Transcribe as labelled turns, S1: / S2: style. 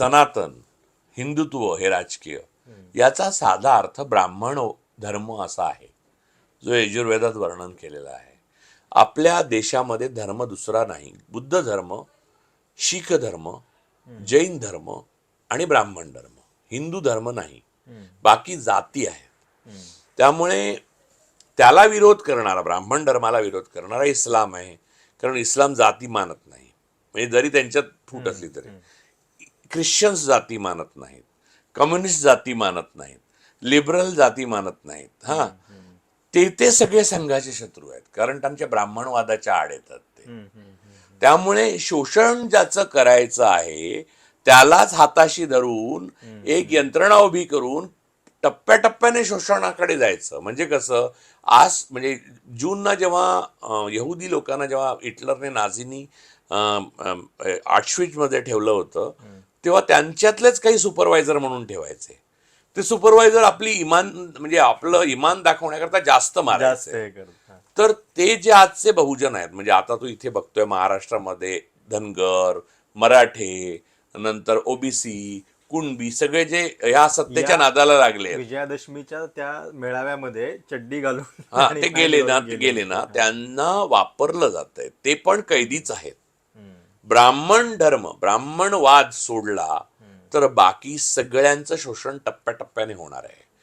S1: सनातन हिंदुत्व हे राजकीय. याचा साधा अर्थ ब्राह्मण धर्म असा आहे. जो यजुर्वेदात वर्णन केलेला आहे. आपल्या देशामध्ये धर्म दुसरा नाही. बुद्ध धर्म शीख धर्म जैन धर्म आणि ब्राह्मण धर्म. हिंदू धर्म नाही. बाकी जाती आहेत. त्यामुळे त्याला विरोध करणारा ब्राह्मण धर्माला विरोध करणारा इस्लाम आहे. कारण इस्लाम जाती मानत नाही. म्हणजे जरी त्यांच्यात फूट असली तरी. ख्रिश्चन्स जाती मानत नाहीत. कम्युनिस्ट जाती मानत नाहीत. लिबरल जाती मानत नाहीत. हा. ते ते सगळे संघाचे शत्रू आहेत. कारण त्यांच्या ब्राह्मणवादाच्या आड येतात ते. त्यामुळे शोषण ज्याचं करायचं आहे त्यालाच हाताशी धरून एक यंत्रणा उभी करून टप्प्याटप्प्याने शोषणाकडे जायचं. म्हणजे कसं आज म्हणजे जूनना जेव्हा यहुदी लोकांना जेव्हा हिटलरने नाझीनी मध्ये ठेवलं होतं तेव्हा त्यांच्यातलेच काही सुपरवायझर म्हणून ठेवायचे. ते सुपरवायझर आपली इमान म्हणजे आपलं इमान दाखवण्याकरता जास्त मारायचे. तर ते जे आजचे बहुजन आहेत म्हणजे आता तू इथे बघतोय महाराष्ट्रामध्ये धनगर मराठे नंतर ओबीसी कुणबी सगळे जे ह्या सत्तेच्या नादाला लागले.
S2: विजयादशमीच्या त्या मेळाव्यामध्ये चड्डी घालून
S1: हा ते गेले ना ते गेले. ना त्यांना वापरलं जात ते पण कैदीच आहेत. ब्राह्मण धर्म ब्राह्मणवाद सोडला तर बाकी सगळ्यांचं शोषण टप्प्याटप्प्याने होणार आहे.